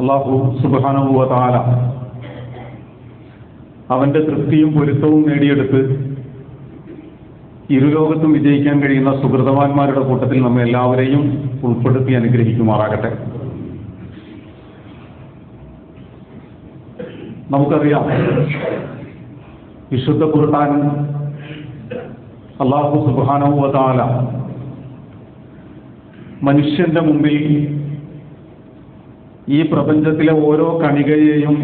അള്ളാഹു സുബാനുഭവത്താല അവന്റെ തൃപ്തിയും പൊരുത്തവും നേടിയെടുത്ത് ഇരുലോകത്തും വിജയിക്കാൻ കഴിയുന്ന സുഹൃതവാന്മാരുടെ കൂട്ടത്തിൽ നമ്മെ എല്ലാവരെയും ഉൾപ്പെടുത്തി അനുഗ്രഹിക്കുമാറാകട്ടെ. നമുക്കറിയാം വിശുദ്ധ ഖുർആൻ അള്ളാഹു സുബാനുഭവത്താല മനുഷ്യന്റെ മുമ്പിൽ ഈ പ്രപഞ്ചത്തിലെ ഓരോ കണികയെയും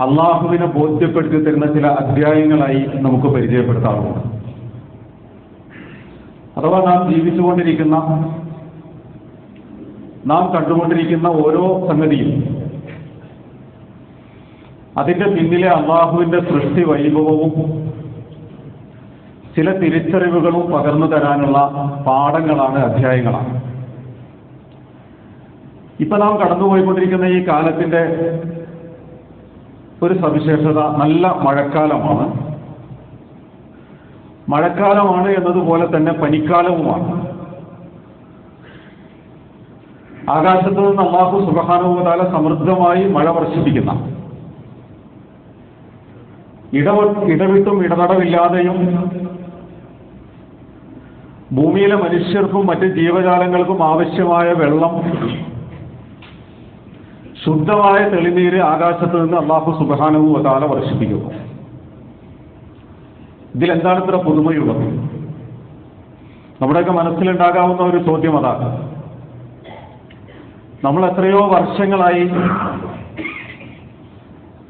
അള്ളാഹുവിനെ ബോധ്യപ്പെടുത്തി തരുന്ന ചില അധ്യായങ്ങളായി നമുക്ക് പരിചയപ്പെടുത്താറുണ്ട്. അഥവാ നാം ജീവിച്ചുകൊണ്ടിരിക്കുന്ന നാം കണ്ടുകൊണ്ടിരിക്കുന്ന ഓരോ സംഗതിയും അതിന്റെ പിന്നിലെ അള്ളാഹുവിന്റെ സൃഷ്ടി വൈഭവവും ചില തിരിച്ചറിവുകളും പകർന്നു തരാനുള്ള പാഠങ്ങളാണ് അധ്യായങ്ങളാണ്. ഇപ്പൊ നാം കടന്നുപോയിക്കൊണ്ടിരിക്കുന്ന ഈ കാലത്തിന്റെ ഒരു സവിശേഷത നല്ല മഴക്കാലമാണ്. മഴക്കാലമാണ് എന്നതുപോലെ തന്നെ പനിക്കാലവുമാണ്. ആകാശത്തു നിന്ന് അള്ളാഹു സുഖാനുഭവതാല സമൃദ്ധമായി മഴ വർഷിപ്പിക്കുന്ന. ഇടവ ഇടവിട്ടും ഇടനടവില്ലാതെയും ഭൂമിയിലെ മനുഷ്യർക്കും മറ്റ് ജീവജാലങ്ങൾക്കും ആവശ്യമായ വെള്ളം ശുദ്ധമായ തെളിനീര് ആകാശത്ത് നിന്ന് അള്ളാഹു സുബാനവും അതാല വർഷിപ്പിക്കുന്നു. ഇതിലെന്താണ് ഇത്ര പുതുമയുള്ളത്? നമ്മുടെയൊക്കെ മനസ്സിലുണ്ടാകാവുന്ന ഒരു ചോദ്യം അതാണ് നമ്മൾ എത്രയോ വർഷങ്ങളായി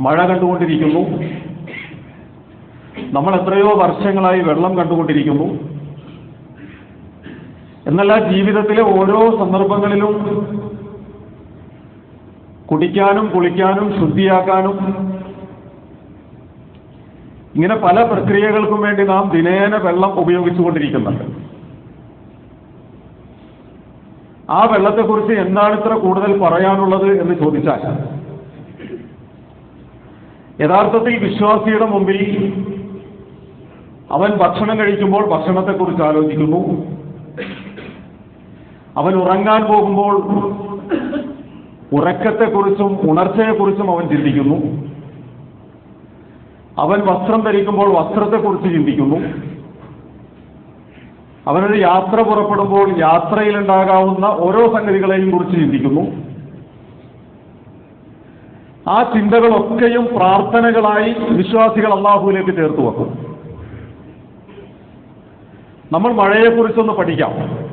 മഴ കണ്ടുകൊണ്ടിരിക്കുന്നു. നമ്മൾ എത്രയോ വർഷങ്ങളായി വെള്ളം കണ്ടുകൊണ്ടിരിക്കുന്നു. എന്നല്ല ജീവിതത്തിലെ ഓരോ സന്ദർഭങ്ങളിലും കുടിക്കാനും കുളിക്കാനും ശുദ്ധിയാക്കാനും ഇങ്ങനെ പല പ്രക്രിയകൾക്കും വേണ്ടി നാം ദിനേന വെള്ളം ഉപയോഗിച്ചുകൊണ്ടിരിക്കുന്നുണ്ട്. ആ വെള്ളത്തെക്കുറിച്ച് എന്താണ് ഇത്ര കൂടുതൽ പറയാനുള്ളത് എന്ന് ചോദിച്ചാൽ യഥാർത്ഥത്തിൽ വിശ്വാസിയുടെ മുമ്പിൽ അവൻ ഭക്ഷണം കഴിക്കുമ്പോൾ ഭക്ഷണത്തെക്കുറിച്ച് ആലോചിക്കുന്നു. അവൻ ഉറങ്ങാൻ പോകുമ്പോൾ ഉറക്കത്തെക്കുറിച്ചും ഉണർച്ചയെക്കുറിച്ചും അവൻ ചിന്തിക്കുന്നു. അവൻ വസ്ത്രം ധരിക്കുമ്പോൾ വസ്ത്രത്തെക്കുറിച്ച് ചിന്തിക്കുന്നു. അവനൊരു യാത്ര പുറപ്പെടുമ്പോൾ യാത്രയിലുണ്ടാകാവുന്ന ഓരോ സംഗതികളെയും കുറിച്ച് ചിന്തിക്കുന്നു. ആ ചിന്തകളൊക്കെയും പ്രാർത്ഥനകളായി വിശ്വാസികൾ അള്ളാഹുവിലേക്ക് ചേർത്ത് വെക്കും. നമ്മൾ മഴയെക്കുറിച്ചൊന്ന് പഠിക്കാം.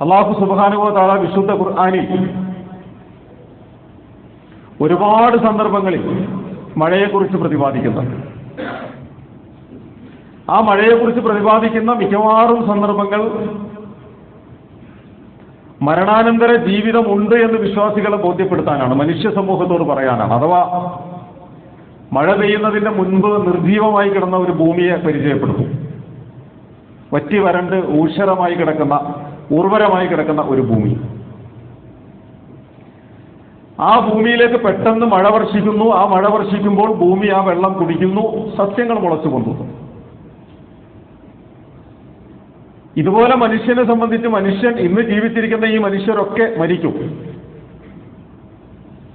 അള്ളാഹു സുബാനുവോ താള വിശുദ്ധ ഖുർആാനിൽ ഒരുപാട് സന്ദർഭങ്ങളിൽ മഴയെക്കുറിച്ച് പ്രതിപാദിക്കുന്നു ആ മഴയെക്കുറിച്ച് പ്രതിപാദിക്കുന്ന മിക്കവാറും സന്ദർഭങ്ങൾ മരണാനന്തര ജീവിതമുണ്ട് എന്ന് വിശ്വാസികളെ ബോധ്യപ്പെടുത്താനാണ് മനുഷ്യ സമൂഹത്തോട് പറയാനാണ്. അഥവാ മഴ പെയ്യുന്നതിന്റെ മുൻപ് നിർജീവമായി കിടന്ന ഒരു ഭൂമിയെ പരിചയപ്പെടുത്തും. വറ്റി വരണ്ട് ഊഷരമായി കിടക്കുന്ന ഉർവരമായി കിടക്കുന്ന ഒരു ഭൂമി. ആ ഭൂമിയിലേക്ക് പെട്ടെന്ന് മഴ വർഷിക്കുന്നു. ആ മഴ വർഷിക്കുമ്പോൾ ഭൂമി ആ വെള്ളം കുടിക്കുന്നു. സസ്യങ്ങൾ മുളച്ചു കൊണ്ടുവന്നു ഇതുപോലെ മനുഷ്യനെ സംബന്ധിച്ച് മനുഷ്യൻ ഇന്ന് ജീവിച്ചിരിക്കുന്ന ഈ മനുഷ്യരൊക്കെ മരിക്കും.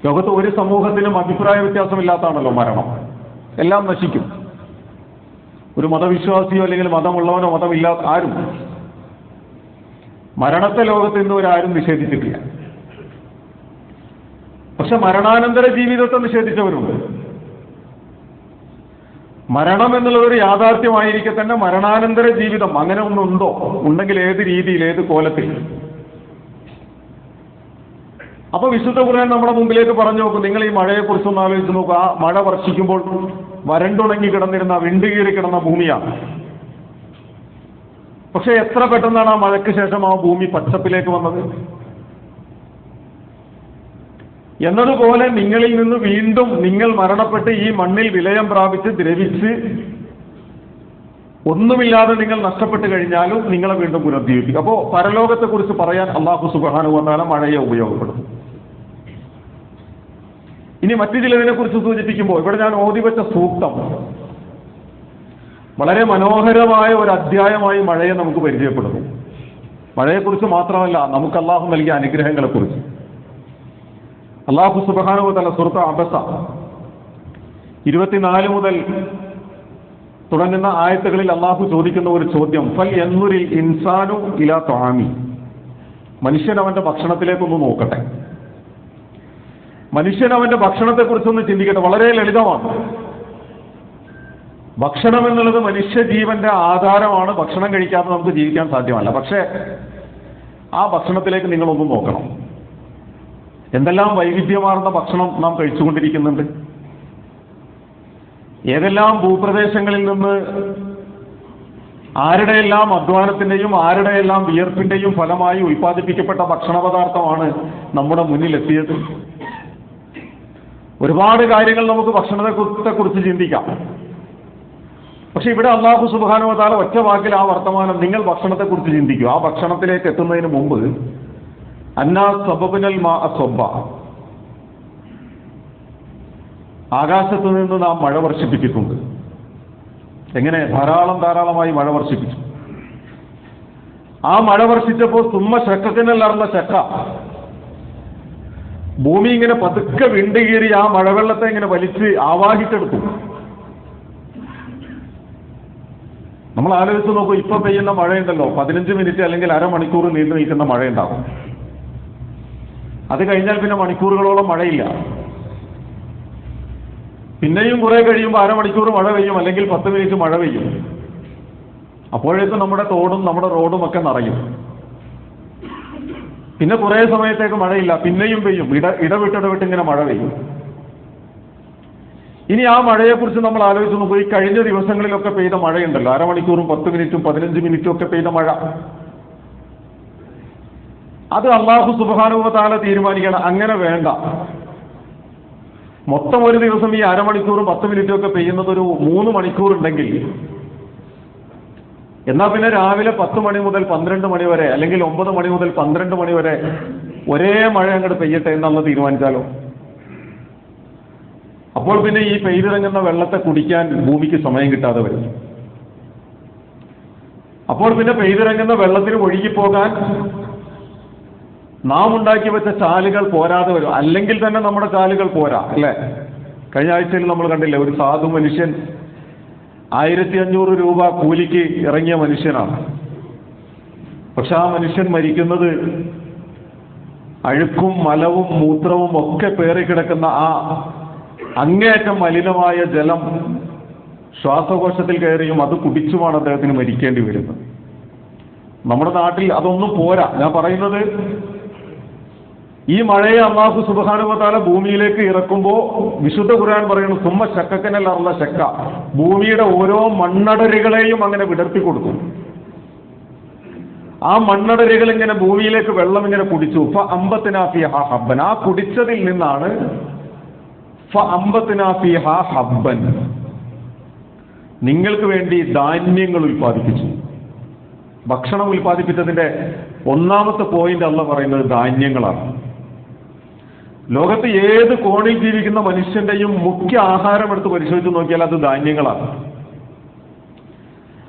ലോകത്ത് ഒരു സമൂഹത്തിലും അഭിപ്രായ വ്യത്യാസമില്ലാത്താണല്ലോ മരണം. എല്ലാം നശിക്കും. ഒരു മതവിശ്വാസിയോ അല്ലെങ്കിൽ മതമുള്ളവനോ മതമില്ലാത്ത ആരും മരണത്തെ ലോകത്ത് ഇന്ന് ഒരാരും നിഷേധിച്ചിട്ടില്ല. പക്ഷെ മരണാനന്തര ജീവിതത്തെ നിഷേധിച്ചവരുണ്ട്. മരണം എന്നുള്ളത് ഒരു യാഥാർത്ഥ്യമായിരിക്കെ തന്നെ മരണാനന്തര ജീവിതം അങ്ങനെ ഒന്നുണ്ടോ? ഉണ്ടെങ്കിൽ ഏത് രീതിയിൽ ഏത് കോലത്തിൽ? അപ്പൊ വിശുദ്ധ ഖുർആൻ നമ്മുടെ മുമ്പിലേക്ക് പറഞ്ഞു നോക്കും. നിങ്ങൾ ഈ മഴയെക്കുറിച്ചൊന്ന് ആലോചിച്ച് നോക്കുക ആ മഴ വർഷിക്കുമ്പോൾ വരണ്ടുണങ്ങി കിടന്നിരുന്ന വിണ്ടുകീറി കിടന്ന ഭൂമിയാണ്. പക്ഷെ എത്ര പെട്ടെന്നാണ് ആ മഴയ്ക്ക് ശേഷം ആ ഭൂമി പച്ചപ്പിലേക്ക് വന്നത്? എന്നതുപോലെ നിങ്ങളിൽ നിന്ന് വീണ്ടും നിങ്ങൾ മരണപ്പെട്ട് ഈ മണ്ണിൽ വിലയം പ്രാപിച്ച് ദ്രവിച്ച് ഒന്നുമില്ലാതെ നിങ്ങൾ നഷ്ടപ്പെട്ട് കഴിഞ്ഞാലും നിങ്ങളെ വീണ്ടും പുനർജീവിപ്പിക്കും. അപ്പോൾ പരലോകത്തെക്കുറിച്ച് പറയാൻ അള്ളാഹു സുബാനു വന്നാല മഴയെ ഉപയോഗപ്പെടും ഇനി മറ്റു ചിലതിനെ കുറിച്ച് സൂചിപ്പിക്കുമ്പോൾ ഇവിടെ ഞാൻ ഓതി വെച്ച സൂക്തം. വളരെ മനോഹരമായ ഒരു അധ്യായമായി മഴയെ നമുക്ക് പരിചയപ്പെടുന്നു. മഴയെക്കുറിച്ച് മാത്രമല്ല നമുക്ക് അള്ളാഹു നൽകിയ അനുഗ്രഹങ്ങളെക്കുറിച്ച്. അള്ളാഹു സുബാനുവ തല സുഹൃത്ത് അബസ ഇരുപത്തിനാല് മുതൽ തുടങ്ങുന്ന ആയത്തുകളിൽ അള്ളാഹു ചോദിക്കുന്ന ഒരു ചോദ്യം ഫൽ എന്നൊരു ഇൻസാനു ഇലാ ത്വാമി? മനുഷ്യൻ അവന്റെ ഭക്ഷണത്തിലേക്കൊന്ന് നോക്കട്ടെ. മനുഷ്യൻ അവന്റെ ഭക്ഷണത്തെക്കുറിച്ചൊന്ന് ചിന്തിക്കട്ടെ വളരെ ലളിതമാണ്. ഭക്ഷണം എന്നുള്ളത് മനുഷ്യ ജീവന്റെ ആധാരമാണ് ഭക്ഷണം കഴിക്കാതെ നമുക്ക് ജീവിക്കാൻ സാധ്യമല്ല. പക്ഷേ ആ ഭക്ഷണത്തിലേക്ക് നിങ്ങളൊന്ന് നോക്കണം. എന്തെല്ലാം വൈവിധ്യമാർന്ന ഭക്ഷണം നാം കഴിച്ചുകൊണ്ടിരിക്കുന്നുണ്ട്? ഏതെല്ലാം ഭൂപ്രദേശങ്ങളിൽ നിന്ന് ആരുടെയെല്ലാം അധ്വാനത്തിന്റെയും ആരുടെയെല്ലാം വിയർപ്പിന്റെയും ഫലമായി ഉൽപ്പാദിപ്പിക്കപ്പെട്ട ഭക്ഷണ പദാർത്ഥമാണ് നമ്മുടെ മുന്നിലെത്തിയത്? ഒരുപാട് കാര്യങ്ങൾ നമുക്ക് ഭക്ഷണത്തെ കുറിച്ച് ചിന്തിക്കാം. പക്ഷെ ഇവിടെ അള്ളാഹു സുബാനുവതാല ഒറ്റ വാക്കിൽ ആ വർത്തമാനം നിങ്ങൾ ഭക്ഷണത്തെ കുറിച്ച് ചിന്തിക്കും ആ ഭക്ഷണത്തിലേക്ക് എത്തുന്നതിന് മുമ്പ് അന്നാ സബബിനൽ മാ സ്വബ ആകാശത്ത് നിന്ന് നാം മഴ വർഷിപ്പിച്ചിട്ടുണ്ട്. എങ്ങനെ? ധാരാളം ധാരാളമായി മഴ വർഷിപ്പിച്ചു. ആ മഴ വർഷിച്ചപ്പോൾ സുമ്മ ശക്കത്തിനല്ലാർന്ന ചക്ക ഭൂമി ഇങ്ങനെ പതുക്കെ വിണ്ടുകീറി ആ മഴവെള്ളത്തെ ഇങ്ങനെ വലിച്ച് ആവാഹിച്ചെടുത്തു. നമ്മൾ ആലോചിച്ച് നോക്കൂ ഇപ്പൊ പെയ്യുന്ന മഴയുണ്ടല്ലോ. പതിനഞ്ച് മിനിറ്റ് അല്ലെങ്കിൽ അരമണിക്കൂർ നീണ്ടു നിൽക്കുന്ന മഴയുണ്ടാകും. അത് കഴിഞ്ഞാൽ പിന്നെ മണിക്കൂറുകളോളം മഴയില്ല. പിന്നെയും കുറെ കഴിയുമ്പോൾ അരമണിക്കൂർ മഴ പെയ്യും അല്ലെങ്കിൽ പത്ത് മിനിറ്റ് മഴ പെയ്യും. അപ്പോഴേക്കും നമ്മുടെ തോടും നമ്മുടെ റോഡും ഒക്കെ നിറയും. പിന്നെ കുറേ സമയത്തേക്ക് മഴയില്ല പിന്നെയും പെയ്യും. ഇട ഇടവിട്ടിടവിട്ട് ഇങ്ങനെ മഴ പെയ്യും. ഇനി ആ മഴയെക്കുറിച്ച് നമ്മൾ ആലോചിച്ച് നോക്കും ഈ കഴിഞ്ഞ ദിവസങ്ങളിലൊക്കെ പെയ്ത മഴയുണ്ടല്ലോ. അരമണിക്കൂറും പത്ത് മിനിറ്റും പതിനഞ്ച് മിനിറ്റും ഒക്കെ പെയ്ത മഴ. അത് അള്ളാഹു സുബാനുഭവത്താല തീരുമാനിക്കണം. അങ്ങനെ വേണ്ട. മൊത്തം ഒരു ദിവസം ഈ അരമണിക്കൂറും പത്ത് മിനിറ്റും ഒക്കെ പെയ്യുന്നത് ഒരു മൂന്ന് മണിക്കൂർ ഉണ്ടെങ്കിൽ എന്നാൽ പിന്നെ രാവിലെ പത്ത് മണി മുതൽ പന്ത്രണ്ട് മണി വരെ അല്ലെങ്കിൽ ഒമ്പത് മണി മുതൽ പന്ത്രണ്ട് മണി വരെ ഒരേ മഴ അങ്ങോട്ട് പെയ്യട്ടെ എന്നുള്ള തീരുമാനിച്ചാലോ? അപ്പോൾ പിന്നെ ഈ പെയ്തിറങ്ങുന്ന വെള്ളത്തെ കുടിക്കാൻ ഭൂമിക്ക് സമയം കിട്ടാതെ വരും. അപ്പോൾ പിന്നെ പെയ്തിറങ്ങുന്ന വെള്ളത്തിൽ ഒഴുകിപ്പോകാൻ നാം ഉണ്ടാക്കി വെച്ച ചാലുകൾ പോരാതെ വരും. അല്ലെങ്കിൽ തന്നെ നമ്മുടെ ചാലുകൾ പോരാ അല്ലേ? കഴിഞ്ഞ ആഴ്ചയിൽ നമ്മൾ കണ്ടില്ലേ ഒരു സാധു മനുഷ്യൻ ആയിരത്തി അഞ്ഞൂറ് രൂപ കൂലിക്ക് ഇറങ്ങിയ മനുഷ്യനാണ്. പക്ഷെ ആ മനുഷ്യൻ മരിക്കുന്നത് അഴുക്കും മലവും മൂത്രവും ഒക്കെ പേറിക്കിടക്കുന്ന ആ അങ്ങേയറ്റം മലിനമായ ജലം ശ്വാസകോശത്തിൽ കയറിയും അത് കുടിച്ചുമാണ് അദ്ദേഹത്തിന് മരിക്കേണ്ടി വരുന്നത്. നമ്മുടെ നാട്ടിൽ അതൊന്നും പോരാ. ഞാൻ പറയുന്നത് ഈ മഴയെ അള്ളാഹു സുബാനുവതാല ഭൂമിയിലേക്ക് ഇറക്കുമ്പോൾ വിശുദ്ധ ഖുർആൻ പറയുന്നു സുമ്മ ശക്കക്കനല്ല ശക്ക. ഭൂമിയുടെ ഓരോ മണ്ണടരുകളെയും അങ്ങനെ വിടർത്തി കൊടുക്കും. ആ മണ്ണടരുകൾ ഇങ്ങനെ ഭൂമിയിലേക്ക് വെള്ളം ഇങ്ങനെ കുടിച്ചു. ഫ അമ്പത്തിനാഫിയ ഹബ്ബൻ. ആ കുടിച്ചതിൽ നിന്നാണ് ഹബ്ബൻ. നിങ്ങൾക്ക് വേണ്ടി ധാന്യങ്ങൾ ഉൽപ്പാദിപ്പിച്ചു. ഭക്ഷണം ഉൽപ്പാദിപ്പിച്ചതിന്റെ ഒന്നാമത്തെ പോയിന്റ് അല്ല പറയുന്നത് ധാന്യങ്ങളാണ്. ലോകത്ത് ഏത് കോണിൽ ജീവിക്കുന്ന മനുഷ്യന്റെയും മുഖ്യ ആഹാരം എടുത്ത് പരിശോധിച്ച് നോക്കിയാൽ അത് ധാന്യങ്ങളാണ്.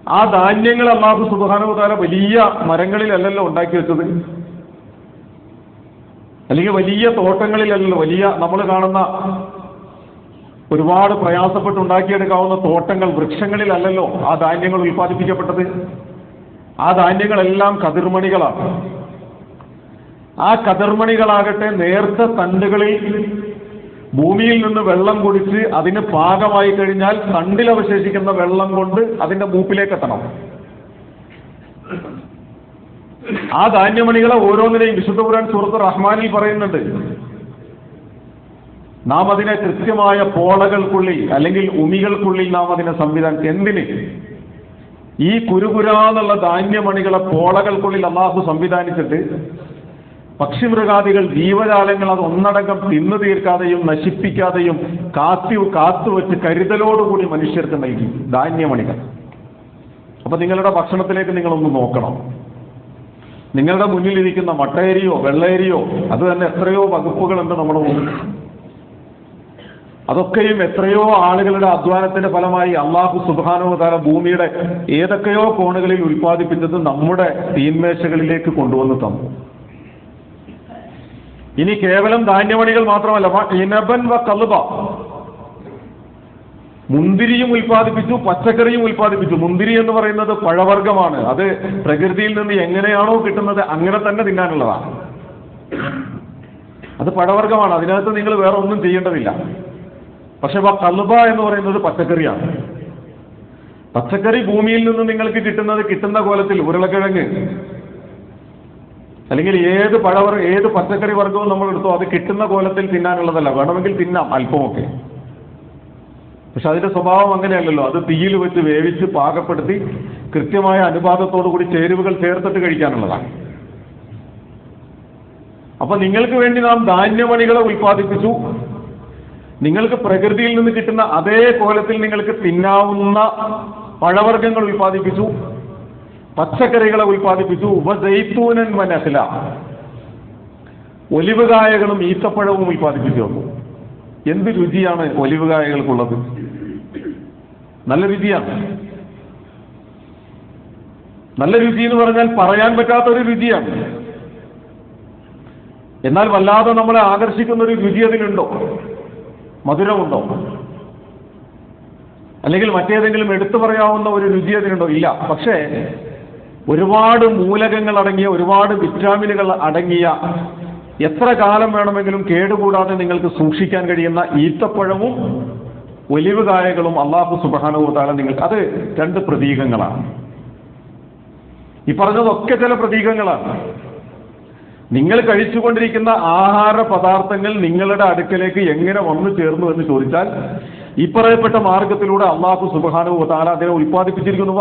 ആ ധാന്യങ്ങൾ അള്ളാഹു സുബാനുതാല വലിയ മരങ്ങളിലല്ലല്ലോ ഉണ്ടാക്കി വെച്ചത്. അല്ലെങ്കിൽ വലിയ തോട്ടങ്ങളിലല്ലല്ലോ വലിയ നമ്മൾ കാണുന്ന ഒരുപാട് പ്രയാസപ്പെട്ട് ഉണ്ടാക്കിയെടുക്കാവുന്ന തോട്ടങ്ങൾ വൃക്ഷങ്ങളിലല്ലല്ലോ ആ ധാന്യങ്ങൾ ഉൽപ്പാദിപ്പിക്കപ്പെട്ടത്? ആ ധാന്യങ്ങളെല്ലാം കതിർമണികളാണ്. ആ കതിർമണികളാകട്ടെ നേർത്ത തണ്ടുകളിൽ ഭൂമിയിൽ നിന്ന് വെള്ളം കുടിച്ച് അതിന് പാകമായി കഴിഞ്ഞാൽ തണ്ടിൽ അവശേഷിക്കുന്ന വെള്ളം കൊണ്ട് അതിന്റെ മൂപ്പിലേക്ക് എത്തണം ആ ധാന്യമണികളെ ഓരോന്നിനെയും വിശുദ്ധപുരാൻ സുഹൃത്ത് റഹ്മാനിൽ പറയുന്നുണ്ട്. നാം അതിനെ കൃത്യമായ പോളകൾക്കുള്ളിൽ അല്ലെങ്കിൽ ഉമികൾക്കുള്ളിൽ നാം അതിനെ സംവിധാനം എന്തിന്? ഈ കുരുകുരാന്നുള്ള ധാന്യമണികളെ പോളകൾക്കുള്ളിൽ അള്ളാഹു സംവിധാനിച്ചിട്ട് പക്ഷിമൃഗാദികൾ ജീവജാലങ്ങൾ അത് ഒന്നടങ്കം തിന്നു തീർക്കാതെയും നശിപ്പിക്കാതെയും കാത്തി കാത്തുവെച്ച് കരുതലോടുകൂടി മനുഷ്യർക്ക് നൽകി ധാന്യമണികൾ. അപ്പൊ നിങ്ങളുടെ ഭക്ഷണത്തിലേക്ക് നിങ്ങളൊന്ന് നോക്കണം. നിങ്ങളുടെ മുന്നിലിരിക്കുന്ന മട്ടയരിയോ വെള്ളയരിയോ അത് തന്നെ എത്രയോ വകുപ്പുകളുണ്ട് നമ്മുടെ മുന്നിൽ. അതൊക്കെയും എത്രയോ ആളുകളുടെ അധ്വാനത്തിന്റെ ഫലമായി അള്ളാഹു സുബാനുവതാര ഭൂമിയുടെ ഏതൊക്കെയോ കോണുകളിൽ ഉൽപ്പാദിപ്പിച്ചത് നമ്മുടെ തീന്മേശകളിലേക്ക് കൊണ്ടുവന്ന് തന്നു. ഇനി കേവലം ധാന്യമണികൾ മാത്രമല്ല ഇനബൻ വ കലുബ മുന്തിരിയും ഉൽപ്പാദിപ്പിച്ചു പച്ചക്കറിയും ഉൽപ്പാദിപ്പിച്ചു. മുന്തിരി എന്ന് പറയുന്നത് പഴവർഗമാണ്. അത് പ്രകൃതിയിൽ നിന്ന് എങ്ങനെയാണോ കിട്ടുന്നത് അങ്ങനെ തന്നെ തിന്നാനുള്ളതാണ്. അത് പഴവർഗമാണ്. അതിനകത്ത് നിങ്ങൾ വേറെ ഒന്നും ചെയ്യേണ്ടതില്ല. പക്ഷെ ആ കലുബ എന്ന് പറയുന്നത് പച്ചക്കറിയാണ്. പച്ചക്കറി ഭൂമിയിൽ നിന്ന് നിങ്ങൾക്ക് കിട്ടുന്നത് കിട്ടുന്ന കോലത്തിൽ ഉരുളക്കിഴങ്ങ്. അല്ലെങ്കിൽ ഏത് പഴവർ ഏത് പച്ചക്കറി വർഗവും നമ്മൾ എടുത്തോ അത് കിട്ടുന്ന കോലത്തിൽ തിന്നാനുള്ളതല്ല. വേണമെങ്കിൽ തിന്നാം അല്പമൊക്കെ. പക്ഷെ അതിന്റെ സ്വഭാവം അങ്ങനെയല്ലല്ലോ. അത് തീയിൽ വെച്ച് വേവിച്ച് പാകപ്പെടുത്തി കൃത്യമായ അനുപാതത്തോടു കൂടി ചേരുവകൾ ചേർത്തിട്ട് കഴിക്കാനുള്ളതാണ്. അപ്പൊ നിങ്ങൾക്ക് വേണ്ടി നാം ധാന്യമണികളെ ഉൽപ്പാദിപ്പിച്ചു. നിങ്ങൾക്ക് പ്രകൃതിയിൽ നിന്ന് കിട്ടുന്ന അതേ കോലത്തിൽ നിങ്ങൾക്ക് തിന്നാവുന്ന പഴവർഗങ്ങൾ ഉൽപ്പാദിപ്പിച്ചു. പച്ചക്കറികളെ ഉൽപ്പാദിപ്പിച്ചു. ഉപജൈത്തൂനൻ മനസ്സില ഒലിവുകായകളും ഈത്തപ്പഴവും ഉൽപ്പാദിപ്പിച്ചു വന്നു എന്ത് രുചിയാണ് ഒലിവുകായകൾക്കുള്ളത്? നല്ല രുചിയാണ്. നല്ല രുചി എന്ന് പറഞ്ഞാൽ പറയാൻ പറ്റാത്ത ഒരു രുചിയാണ്. എന്നാൽ വല്ലാതെ നമ്മളെ ആകർഷിക്കുന്ന ഒരു രുചി അതിലുണ്ടോ? മധുരമുണ്ടോ? അല്ലെങ്കിൽ മറ്റേതെങ്കിലും എടുത്തു പറയാവുന്ന ഒരു രുചി അതിനുണ്ടോ? ഇല്ല. പക്ഷേ ഒരുപാട് മൂലകങ്ങൾ അടങ്ങിയ ഒരുപാട് വിറ്റാമിനുകൾ അടങ്ങിയ എത്ര കാലം വേണമെങ്കിലും കേടുകൂടാതെ നിങ്ങൾക്ക് സൂക്ഷിക്കാൻ കഴിയുന്ന ഈത്തപ്പഴവും ഒലിവ് കായകളും അള്ളാഹു സുബാനുഭൂതാല നിങ്ങൾക്ക്. അത് രണ്ട് പ്രതീകങ്ങളാണ്. ഈ പറഞ്ഞതൊക്കെ ചില പ്രതീകങ്ങളാണ്. നിങ്ങൾ കഴിച്ചുകൊണ്ടിരിക്കുന്ന ആഹാര പദാർത്ഥങ്ങൾ നിങ്ങളുടെ അടുക്കലേക്ക് എങ്ങനെ വന്നു ചേർന്നു എന്ന് ചോദിച്ചാൽ ഈ പറയപ്പെട്ട മാർഗത്തിലൂടെ അള്ളാഹു സുബാനുഭൂതാല അതിനെ ഉൽപ്പാദിപ്പിച്ചിരിക്കുന്നു.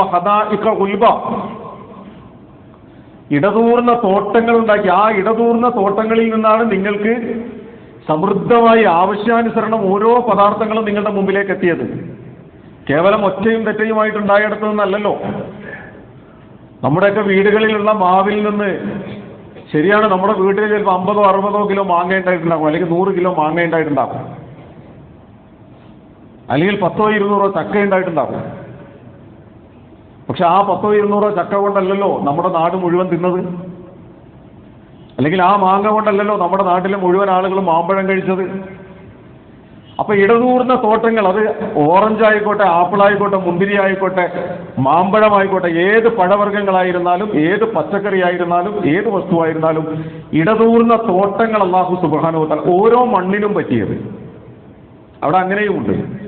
ഇടതൂർന്ന തോട്ടങ്ങൾ ഉണ്ടാക്കി. ആ ഇടതൂർന്ന തോട്ടങ്ങളിൽ നിന്നാണ് നിങ്ങൾക്ക് സമൃദ്ധമായി ആവശ്യാനുസരണം ഓരോ പദാർത്ഥങ്ങളും നിങ്ങളുടെ മുമ്പിലേക്ക് എത്തിയത്. കേവലം ഒറ്റയും തെറ്റയുമായിട്ടുണ്ടായിടത്തു നിന്നല്ലല്ലോ. നമ്മുടെയൊക്കെ വീടുകളിലുള്ള മാവിൽ നിന്ന് ശരിയാണ് നമ്മുടെ വീട്ടിൽ ചിലപ്പോൾ അമ്പതോ അറുപതോ കിലോ മാങ്ങ ഉണ്ടായിട്ടുണ്ടാകും അല്ലെങ്കിൽ നൂറ് കിലോ മാങ്ങ ഉണ്ടായിട്ടുണ്ടാകും അല്ലെങ്കിൽ പത്തോ ഇരുന്നൂറോ ചക്ക ഉണ്ടായിട്ടുണ്ടാകും പക്ഷെ ആ പത്തോ ഇരുന്നൂറോ ചക്ക കൊണ്ടല്ലല്ലോ നമ്മുടെ നാട് മുഴുവൻ തിന്നത്. അല്ലെങ്കിൽ ആ മാങ്ങ കൊണ്ടല്ലല്ലോ നമ്മുടെ നാട്ടിലെ മുഴുവൻ ആളുകളും മാമ്പഴം കഴിച്ചത്. അപ്പൊ ഇടതൂർന്ന തോട്ടങ്ങൾ അത് ഓറഞ്ച് ആയിക്കോട്ടെ ആപ്പിൾ ആയിക്കോട്ടെ മുന്തിരി ആയിക്കോട്ടെ മാമ്പഴം മാമ്പഴമായിക്കോട്ടെ ഏത് പഴവർഗങ്ങളായിരുന്നാലും ഏത് പച്ചക്കറി ആയിരുന്നാലും ഏത് വസ്തുവായിരുന്നാലും ഇടതൂർന്ന തോട്ടങ്ങൾ അള്ളാഹു സുബാനുഭവത്താൽ ഓരോ മണ്ണിനും പറ്റിയത്. അവിടെ അങ്ങനെയുമുണ്ട്.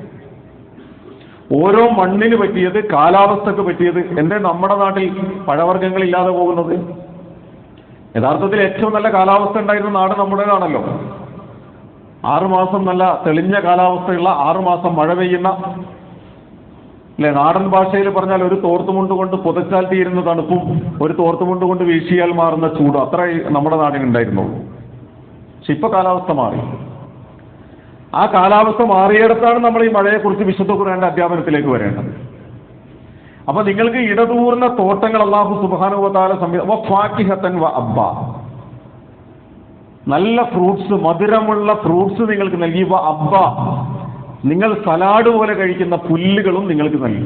ഓരോ മണ്ണിന് പറ്റിയത് കാലാവസ്ഥക്ക് പറ്റിയത് എന്തേ നമ്മുടെ നാട്ടിൽ പഴവർഗങ്ങൾ ഇല്ലാതെ പോകുന്നത്? യഥാർത്ഥത്തിൽ ഏറ്റവും നല്ല കാലാവസ്ഥ ഉണ്ടായിരുന്ന നാട് നമ്മുടേതാണല്ലോ. ആറുമാസം നല്ല തെളിഞ്ഞ കാലാവസ്ഥയുള്ള ആറുമാസം മഴ പെയ്യുന്ന അല്ലെ? നാടൻ ഭാഷയിൽ പറഞ്ഞാൽ ഒരു തോർത്തുമുണ്ട് കൊണ്ട് പുതച്ചാൽ തീരുന്ന തണുപ്പും ഒരു തോർത്തുമുണ്ട് കൊണ്ട് വീശിയാൽ മാറുന്ന ചൂടും. അത്ര നമ്മുടെ നാടിനുണ്ടായിരുന്നുള്ളൂ പക്ഷെ ഇപ്പൊ കാലാവസ്ഥ മാറി. ആ കാലാവസ്ഥ മാറിയിടത്താണ് നമ്മൾ ഈ മഴയെക്കുറിച്ച് വിശുദ്ധ ഖുർആന്റെ അധ്യാപനത്തിലേക്ക് വരേണ്ടത്. അപ്പൊ നിങ്ങൾക്ക് ഇടതൂർന്ന തോട്ടങ്ങൾ അള്ളാഹു സുബാനുഭവത്താല സംവിധാനം അബ്ബ. നല്ല ഫ്രൂട്ട്സ് മധുരമുള്ള ഫ്രൂട്ട്സ് നിങ്ങൾക്ക് നൽകി. അബ്ബ നിങ്ങൾ സലാഡ് പോലെ കഴിക്കുന്ന പുല്ലുകളും നിങ്ങൾക്ക് നൽകി.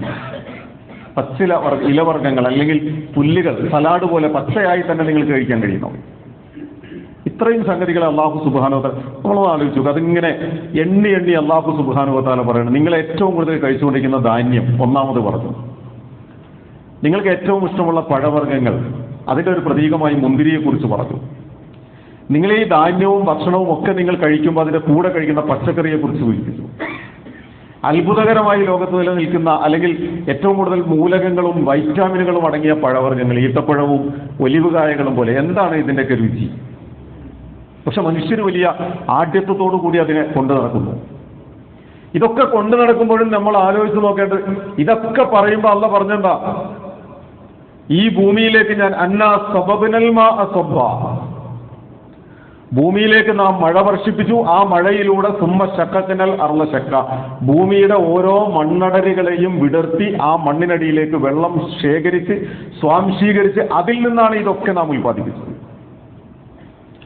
പച്ചില ഇലവർഗങ്ങൾ അല്ലെങ്കിൽ പുല്ലുകൾ സലാഡ് പോലെ പച്ചയായി തന്നെ നിങ്ങൾക്ക് കഴിക്കാൻ കഴിയുന്നു. ഇത്രയും സംഗതികൾ അള്ളാഹു സുബാനുവത്താല നമ്മളൊന്ന് ആലോചിച്ചു അതിങ്ങനെ എണ്ണി എണ്ണി അള്ളാഹു സുബാനുവത്താല പറയുന്നത് നിങ്ങൾ ഏറ്റവും കൂടുതൽ കഴിച്ചുകൊണ്ടിരിക്കുന്ന ധാന്യം ഒന്നാമത് പറഞ്ഞു നിങ്ങൾക്ക് ഏറ്റവും ഇഷ്ടമുള്ള പഴവർഗങ്ങൾ അതിന്റെ ഒരു പ്രതീകമായി മുന്തിരിയെക്കുറിച്ച് പറഞ്ഞു. നിങ്ങൾ ഈ ധാന്യവും ഭക്ഷണവും ഒക്കെ നിങ്ങൾ കഴിക്കുമ്പോൾ അതിന്റെ കൂടെ കഴിക്കുന്ന പച്ചക്കറിയെക്കുറിച്ച് വിളിക്കുന്നു അത്ഭുതകരമായി ലോകത്ത് നിലനിൽക്കുന്ന അല്ലെങ്കിൽ ഏറ്റവും കൂടുതൽ മൂലകങ്ങളും വൈറ്റാമിനുകളും അടങ്ങിയ പഴവർഗങ്ങൾ ഈത്തപ്പഴവും ഒലിവുകായകളും പോലെ എന്താണ് ഇതിന്റെയൊക്കെ രുചി? പക്ഷെ മനുഷ്യന് വലിയ ആഢ്യത്വത്തോടു കൂടി അതിനെ കൊണ്ടു നടക്കുന്നു. ഇതൊക്കെ കൊണ്ടു നടക്കുമ്പോഴും നമ്മൾ ആലോചിച്ച് നോക്കേണ്ടത് ഇതൊക്കെ പറയുമ്പോൾ അല്ല പറഞ്ഞെന്താ? ഈ ഭൂമിയിലേക്ക് ഞാൻ അന്ന സബബിനൽ മാ അസബ്ബ. ഭൂമിയിലേക്ക് നാം മഴ വർഷിപ്പിച്ചു. ആ മഴയിലൂടെ സുമ്മ ശക്കത്തിനൽ ശക്ക. ഭൂമിയുടെ ഓരോ മണ്ണടരുകളെയും വിടർത്തി ആ മണ്ണിനടിയിലേക്ക് വെള്ളം ശേഖരിച്ച് സ്വാംശീകരിച്ച് അതിൽ നിന്നാണ് ഇതൊക്കെ നാം ഉൽപ്പാദിപ്പിച്ചത്.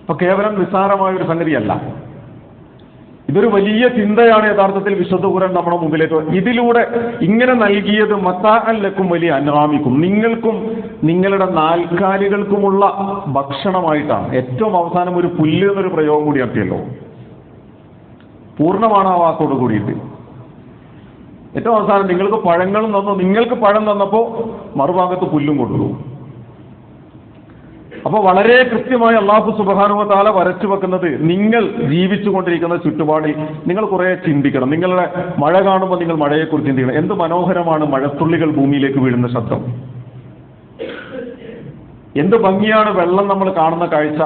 അപ്പൊ കേവലം നിസ്സാരമായ ഒരു സംഗതിയല്ല. ഇതൊരു വലിയ ചിന്തയാണ് യഥാർത്ഥത്തിൽ വിശുദ്ധ ഖുർആൻ നമ്മുടെ മുമ്പിലേക്ക് ഇതിലൂടെ ഇങ്ങനെ നൽകിയത് മത്താഅല്ലക്കും വലിയ അനാമിക്കും. നിങ്ങൾക്കും നിങ്ങളുടെ നാൽക്കാലികൾക്കുമുള്ള ഭക്ഷണമായിട്ടാണ്. ഏറ്റവും അവസാനം ഒരു പുല്ല് എന്നൊരു പ്രയോഗം കൂടി നടത്തിയല്ലോ പൂർണമാണ് ആ വാക്കോട് കൂടിയിട്ട്. ഏറ്റവും അവസാനം നിങ്ങൾക്ക് പഴങ്ങളും തന്നു. നിങ്ങൾക്ക് പഴം തന്നപ്പോൾ മറുഭാഗത്ത് പുല്ലും കൊടുത്തു അപ്പോൾ വളരെ കൃത്യമായി അള്ളാഹു സുബാനുവത്താല വരച്ചു വെക്കുന്നത് നിങ്ങൾ ജീവിച്ചു കൊണ്ടിരിക്കുന്ന ചുറ്റുപാടിൽ നിങ്ങൾ കുറെ ചിന്തിക്കണം. നിങ്ങളുടെ മഴ കാണുമ്പോൾ നിങ്ങൾ മഴയെക്കുറിച്ച് ചിന്തിക്കണം. എന്ത് മനോഹരമാണ് മഴത്തുള്ളികൾ ഭൂമിയിലേക്ക് വീഴുന്ന ശബ്ദം. എന്ത് ഭംഗിയാണ് വെള്ളം നമ്മൾ കാണുന്ന കാഴ്ച.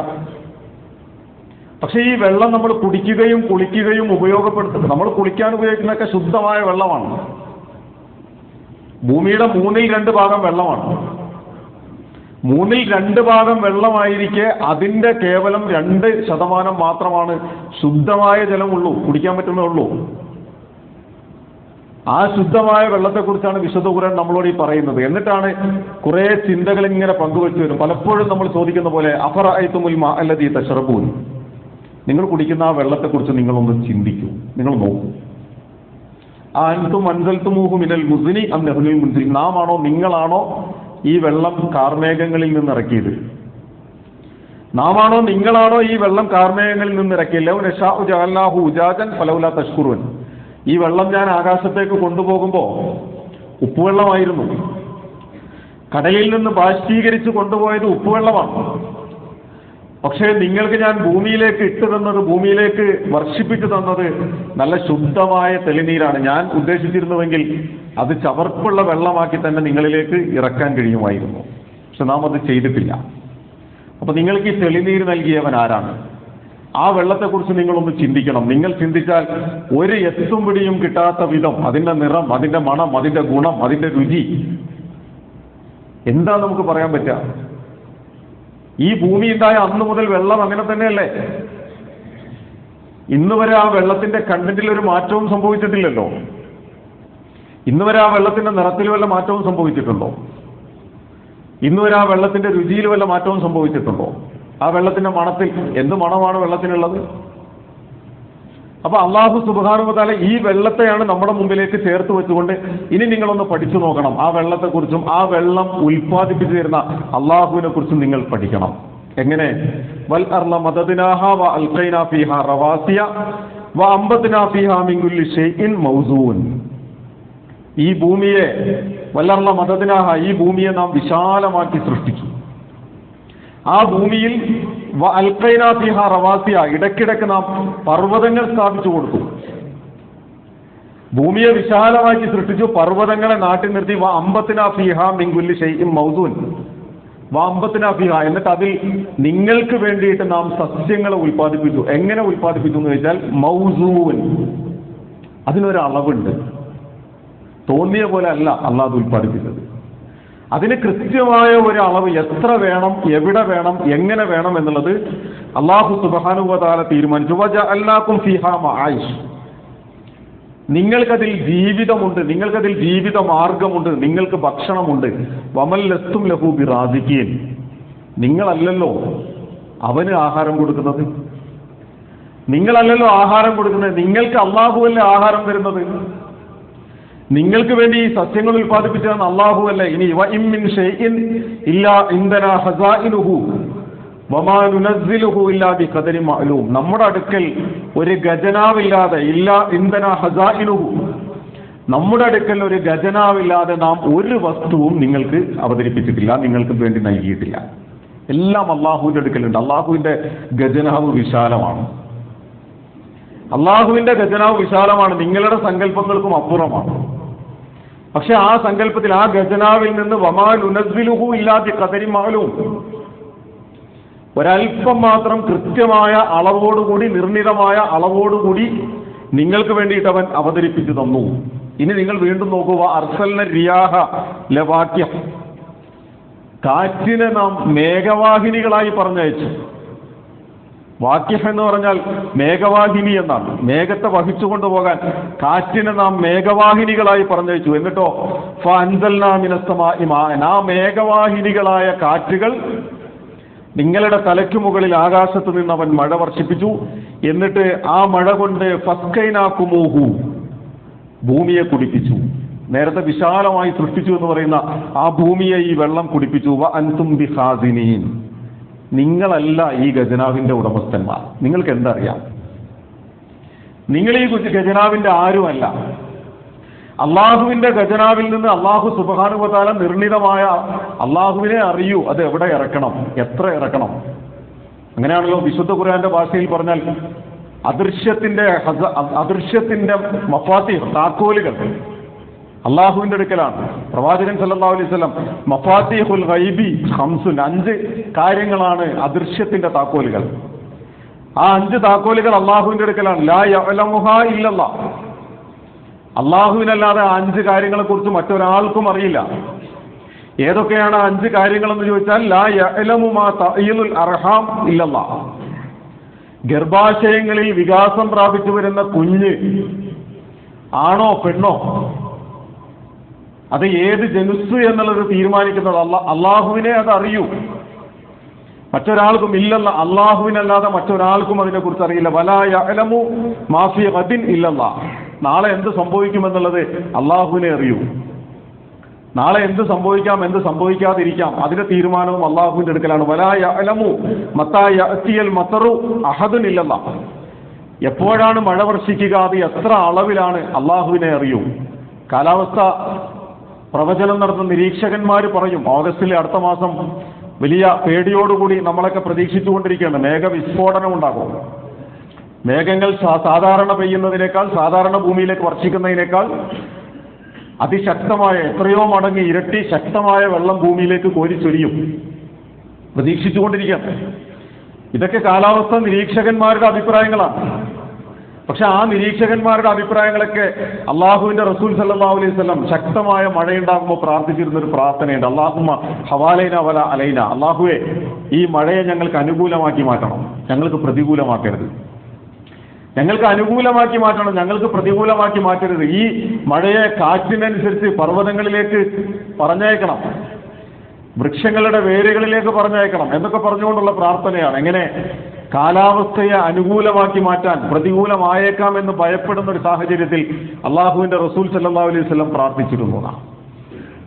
പക്ഷേ ഈ വെള്ളം നമ്മൾ കുടിക്കുകയും കുളിക്കുകയും ഉപയോഗപ്പെടുത്തുന്നത് നമ്മൾ കുളിക്കാൻ ഉപയോഗിക്കുന്നതൊക്കെ ശുദ്ധമായ വെള്ളമാണ്. ഭൂമിയുടെ മൂന്നിൽ രണ്ട് ഭാഗം വെള്ളമാണ്. മൂന്നിൽ രണ്ട് ഭാഗം വെള്ളമായിരിക്കെ അതിന്റെ കേവലം രണ്ട് ശതമാനം മാത്രമാണ് ശുദ്ധമായ ജലമുള്ളൂ കുടിക്കാൻ പറ്റുന്ന ഉള്ളൂ. ആ ശുദ്ധമായ വെള്ളത്തെക്കുറിച്ചാണ് വിശുദ്ധ നമ്മളോട് ഈ പറയുന്നത്. എന്നിട്ടാണ് കുറെ ചിന്തകൾ ഇങ്ങനെ പങ്കുവെച്ചു വരും പലപ്പോഴും നമ്മൾ ചോദിക്കുന്ന പോലെ അഫറ ഐത്തുമുൽ മാ നിങ്ങൾ കുടിക്കുന്ന ആ വെള്ളത്തെക്കുറിച്ച് നിങ്ങളൊന്ന് ചിന്തിക്കൂ. നിങ്ങൾ നോക്കൂ. അൻതും അൻസൽത്തുമൂഹു മിനൽ മുസ്നി അൻ നെഹ്നുൽ മുൻസിൽ നാം ആണോ നിങ്ങളാണോ? ഈ വെള്ളം കാർമേഘങ്ങളിൽ നിന്ന് ഇറക്കിയത് നാമാണോ നിങ്ങളാണോ ഈ വെള്ളം കാർമേഘങ്ങളിൽ നിന്ന് ഇറക്കിയില്ല ജാഹു ഉജാജൻ ഫലൗല തഷ്കുറുവൻ ഈ വെള്ളം ഞാൻ ആകാശത്തേക്ക് കൊണ്ടുപോകുമ്പോൾ ഉപ്പുവെള്ളമായിരുന്നു. കടലിൽ നിന്ന് ബാഷ്പീകരിച്ച് കൊണ്ടുപോയത് ഉപ്പുവെള്ളമാണ്. പക്ഷേ നിങ്ങൾക്ക് ഞാൻ ഭൂമിയിലേക്ക് ഇട്ട് തന്നത് ഭൂമിയിലേക്ക് വർഷിപ്പിച്ചു തന്നത് നല്ല ശുദ്ധമായ തെളിനീരാണ്. ഞാൻ ഉദ്ദേശിച്ചിരുന്നുവെങ്കിൽ അത് ചവർപ്പുള്ള വെള്ളമാക്കി തന്നെ നിങ്ങളിലേക്ക് ഇറക്കാൻ കഴിയുമായിരുന്നു. പക്ഷെ നാം അത് ചെയ്തിട്ടില്ല. അപ്പൊ നിങ്ങൾക്ക് ഈ തെളിനീര് നൽകിയവൻ ആരാണ്? ആ വെള്ളത്തെക്കുറിച്ച് നിങ്ങളൊന്ന് ചിന്തിക്കണം. നിങ്ങൾ ചിന്തിച്ചാൽ ഒരു എത്തും പിടിയും കിട്ടാത്ത വിധം അതിന്റെ നിറം അതിന്റെ മണം അതിന്റെ ഗുണം അതിന്റെ രുചി എന്താ നമുക്ക് പറയാൻ പറ്റുക? ഈ ഭൂമി ഉണ്ടായ അന്ന് മുതൽ വെള്ളം അങ്ങനെ തന്നെയല്ലേ? ഇന്ന് വരെ ആ വെള്ളത്തിന്റെ കണ്ടന്റിൽ ഒരു മാറ്റവും സംഭവിച്ചിട്ടില്ലല്ലോ. ഇന്ന് വരെ ആ വെള്ളത്തിന്റെ നിറത്തിൽ വല്ല മാറ്റവും സംഭവിച്ചിട്ടുണ്ടോ? ഇന്ന് വരെ ആ വെള്ളത്തിന്റെ രുചിയിൽ വല്ല മാറ്റവും സംഭവിച്ചിട്ടുണ്ടോ? ആ വെള്ളത്തിന്റെ മണത്തിൽ എന്ത് മണമാണ് വെള്ളത്തിനുള്ളത്? അപ്പൊ അള്ളാഹു സുബാനുമതാല ഈ വെള്ളത്തെയാണ് നമ്മുടെ മുമ്പിലേക്ക് ചേർത്ത് വെച്ചുകൊണ്ട് ഇനി നിങ്ങളൊന്ന് പഠിച്ചു നോക്കണം. ആ വെള്ളത്തെക്കുറിച്ചും ആ വെള്ളം ഉൽപ്പാദിപ്പിച്ചു തരുന്ന അള്ളാഹുവിനെ കുറിച്ചും നിങ്ങൾ പഠിക്കണം. എങ്ങനെ? വൽ വ റവാസിയ വ മിൻ കുല്ലി ഷൈഇൻ ഈ ഭൂമിയെ വല്ലർള മദദിനാഹ ഈ ഭൂമിയെ നാം വിശാലമാക്കി സൃഷ്ടിച്ചു. ആ ഭൂമിയിൽ വ അൽഖൈനാ ഫീഹ റവാസിയ. ഇടയ്ക്കിടയ്ക്ക് നാം പർവതങ്ങൾ സ്ഥാപിച്ചു കൊടുത്തു ഭൂമിയെ വിശാലമാക്കി സൃഷ്ടിച്ചു. പർവതങ്ങളെ നാട്ടിൽ നിർത്തി. വ അമ്പത്തിനാ ഫിഹ മിങ്കുല്ലി ഷെയ്യും മൗസൂൻ. വ അമ്പത്തിനാ ഫിഹ. എന്നിട്ട് അതിൽ നിങ്ങൾക്ക് വേണ്ടിയിട്ട് നാം സസ്യങ്ങളെ ഉൽപ്പാദിപ്പിച്ചു. എങ്ങനെ ഉൽപ്പാദിപ്പിച്ചു എന്ന് വെച്ചാൽ മൗസൂൻ. അതിനൊരു അളവുണ്ട് തോന്നിയ പോലെ അല്ല അള്ളാഹ് ഉൽപ്പാദിപ്പിച്ചത്. അതിന് കൃത്യമായ ഒരു അളവ് എത്ര വേണം എവിടെ വേണം എങ്ങനെ വേണം എന്നുള്ളത് അള്ളാഹു സുബാനുവതാല തീരുമാനിച്ചു. അല്ലാക്കും ഫിഹാമ ആയിഷ് നിങ്ങൾക്കതിൽ ജീവിതമുണ്ട് നിങ്ങൾക്കതിൽ ജീവിത മാർഗമുണ്ട് നിങ്ങൾക്ക് ഭക്ഷണമുണ്ട്. വമൽ ലസ്തും ലഹു നിങ്ങളല്ലല്ലോ അവന് ആഹാരം കൊടുക്കുന്നത്. നിങ്ങളല്ലല്ലോ ആഹാരം കൊടുക്കുന്നത്. നിങ്ങൾക്ക് അള്ളാഹുവല്ലേ ആഹാരം തരുന്നത്. നിങ്ങൾക്ക് വേണ്ടി ഈ സസ്യങ്ങൾ ഉൽപ്പാദിപ്പിച്ചതെന്ന് അള്ളാഹു അല്ലേ? ഇനി വ ഇമ്മിൻ ഷൈഇൻ ഇല്ലാ ഇന്ധന ഹസാഇലുഹു വമാ നുനസ്സിലുഹു ഇല്ലാ ബി ഖദരി മഅലൂം. നമ്മുടെ അടുക്കൽ ഒരു ഖജനാവില്ലാതെ ഇല്ലാ ഇന്ധന ഹസാഇനുഹു നമ്മുടെ അടുക്കൽ ഒരു ഖജനാവില്ലാതെ നാം ഒരു വസ്തുവും നിങ്ങൾക്ക് അവതരിപ്പിച്ചിട്ടില്ല നിങ്ങൾക്ക് വേണ്ടി നൽകിയിട്ടില്ല. എല്ലാം അള്ളാഹുവിന്റെ അടുക്കലുണ്ട്. അള്ളാഹുവിന്റെ ഖജനാവ് വിശാലമാണ്. അള്ളാഹുവിന്റെ ഖജനാവ് വിശാലമാണ്. നിങ്ങളുടെ സങ്കല്പങ്ങൾക്കും അപ്പുറമാണ്. പക്ഷെ ആ സങ്കല്പത്തിൽ ആ ഖജനാവിൽ നിന്ന് വമാൽ ഉനസ്വിലുഹു ഇല്ലാതെ കതരിമാലും ഒരൽപ്പം മാത്രം കൃത്യമായ അളവോടുകൂടി നിർണിതമായ അളവോടുകൂടി നിങ്ങൾക്ക് വേണ്ടിയിട്ട് അവൻ അവതരിപ്പിച്ചു തന്നു. ഇനി നിങ്ങൾ വീണ്ടും നോക്കുക അർസലിന റിയാഹ ലവാക്യം കാറ്റിനെ നാം മേഘവാഹിനികളായി പറഞ്ഞയച്ചു. വാക്യം എന്ന് പറഞ്ഞാൽ മേഘവാഹിനി എന്നാണ്. മേഘത്തെ വഹിച്ചു കൊണ്ടുപോകാൻ കാറ്റിനെ നാം മേഘവാഹിനികളായി പറഞ്ഞയച്ചു. എന്നിട്ടോ? ആ മേഘവാഹിനികളായ കാറ്റുകൾ നിങ്ങളുടെ തലയ്ക്ക് മുകളിൽ ആകാശത്ത് നിന്ന് അവൻ മഴ വർഷിപ്പിച്ചു. എന്നിട്ട് ആ മഴ കൊണ്ട് ഫസ്കൈനാക്കുമോഹു ഭൂമിയെ കുടിപ്പിച്ചു. നേരത്തെ വിശാലമായി സൃഷ്ടിച്ചു എന്ന് പറയുന്ന ആ ഭൂമിയെ ഈ വെള്ളം കുടിപ്പിച്ചു. വ അൻതും നിങ്ങളല്ല ഈ ഖജനാവിന്റെ ഉടമസ്ഥന്മാർ. നിങ്ങൾക്ക് എന്തറിയാം നിങ്ങൾ ഈ ഖജനാവിന്റെ ആരുമല്ല. അള്ളാഹുവിന്റെ ഖജനാവിൽ നിന്ന് അള്ളാഹു സുബാനുപതാല നിർണിതമായ അള്ളാഹുവിനെ അറിയൂ. അത് എവിടെ ഇറക്കണം? എത്ര ഇറക്കണം? അങ്ങനെയാണല്ലോ വിശുദ്ധ ഖുർആന്റെ ഭാഷയിൽ പറഞ്ഞാൽ അദൃശ്യത്തിന്റെ അദൃശ്യത്തിന്റെ മഫാത്തി താക്കോലുകൾ. അള്ളാഹുവിന്റെ അടുക്കലാണ്. പ്രവാചകൻ സല്ലല്ലാഹു അലൈഹി മഫാത്തിഹുൽ ഗൈബി ഹംസുൻ അഞ്ച് കാര്യങ്ങളാണ് അദൃശ്യത്തിന്റെ താക്കോലുകൾ. ആ അഞ്ച് താക്കോലുകൾ അള്ളാഹുവിന്റെ അടുക്കലാണ്. ലാ ഇല്ലല്ലാ അള്ളാഹുവിനല്ലാതെ ആ അഞ്ച് കാര്യങ്ങളെ കുറിച്ച് മറ്റൊരാൾക്കും അറിയില്ല. ഏതൊക്കെയാണ് അഞ്ച് കാര്യങ്ങൾ എന്ന് ചോദിച്ചാൽ ലാ യഅലമു മാ തഅയ്യിലുൽ അർഹാം ഇല്ലല്ല ഗർഭാശയങ്ങളിൽ വികാസം പ്രാപിച്ചു വരുന്ന കുഞ്ഞ് ആണോ പെണ്ണോ? അത് ഏത് ജനുസ് എന്നുള്ളത് തീരുമാനിക്കുന്നത് അല്ല അള്ളാഹുവിനെ അത് അറിയൂ. മറ്റൊരാൾക്കും ഇല്ലല്ല അള്ളാഹുവിനല്ലാതെ മറ്റൊരാൾക്കും അതിനെക്കുറിച്ച് അറിയില്ല. വലായ അലമു മാഫി മതിൻ ഇല്ലല്ല. നാളെ എന്ത് സംഭവിക്കുമെന്നുള്ളത് അള്ളാഹുവിനെ അറിയൂ. നാളെ എന്ത് സംഭവിക്കാം എന്ത് സംഭവിക്കാതിരിക്കാം അതിന്റെ തീരുമാനവും അള്ളാഹുവിന്റെ അടുക്കലാണ്. വലായ അലമു മത്തായ അത്തിയൽ മത്തറു അഹദുൻ ഇല്ലല്ല. എപ്പോഴാണ് മഴ വർഷിക്കുക? അത് എത്ര അളവിലാണ് അള്ളാഹുവിനെ അറിയൂ. കാലാവസ്ഥ പ്രവചനം നടത്തുന്ന നിരീക്ഷകന്മാർ പറയും ഓഗസ്റ്റിലെ അടുത്ത മാസം വലിയ പേടിയോടുകൂടി നമ്മളൊക്കെ പ്രതീക്ഷിച്ചുകൊണ്ടിരിക്കുകയാണ്. മേഘവിസ്ഫോടനം ഉണ്ടാകും. മേഘങ്ങൾ സാധാരണ പെയ്യുന്നതിനേക്കാൾ സാധാരണ ഭൂമിയിലേക്ക് വർഷിക്കുന്നതിനേക്കാൾ അതിശക്തമായ എത്രയോ മടങ്ങ് ഇരട്ടി ശക്തമായ വെള്ളം ഭൂമിയിലേക്ക് കോരിച്ചൊരിയും പ്രതീക്ഷിച്ചുകൊണ്ടിരിക്കുകയാണ്. ഇതൊക്കെ കാലാവസ്ഥ നിരീക്ഷകന്മാരുടെ അഭിപ്രായങ്ങളാണ്. പക്ഷെ ആ നിരീക്ഷകന്മാരുടെ അഭിപ്രായങ്ങളൊക്കെ അള്ളാഹുവിന്റെ റസൂൽ സല്ലാ അലൈഹി സ്വലം ശക്തമായ മഴയുണ്ടാകുമ്പോൾ പ്രാർത്ഥിച്ചിരുന്ന ഒരു പ്രാർത്ഥനയുണ്ട്. അള്ളാഹുമ ഹവാലൈന വല അലൈന. അള്ളാഹുവെ ഈ മഴയെ ഞങ്ങൾക്ക് അനുകൂലമാക്കി മാറ്റണം. ഞങ്ങൾക്ക് പ്രതികൂലമാക്കരുത്. ഞങ്ങൾക്ക് അനുകൂലമാക്കി മാറ്റണം. ഞങ്ങൾക്ക് പ്രതികൂലമാക്കി മാറ്റരുത്. ഈ മഴയെ കാറ്റിനനുസരിച്ച് പർവതങ്ങളിലേക്ക് പറഞ്ഞയക്കണം. വൃക്ഷങ്ങളുടെ വേരുകളിലേക്ക് പറഞ്ഞയക്കണം. എന്നൊക്കെ പറഞ്ഞുകൊണ്ടുള്ള പ്രാർത്ഥനയാണ്. എങ്ങനെ? കാലാവസ്ഥയെ അനുകൂലമാക്കി മാറ്റാൻ പ്രതികൂലമായേക്കാം എന്ന് ഭയപ്പെടുന്ന ഒരു സാഹചര്യത്തിൽ അള്ളാഹുവിന്റെ റസൂൽ സല്ലാ അലൈഹി സ്വലം പ്രാർത്ഥിച്ചിരുന്നു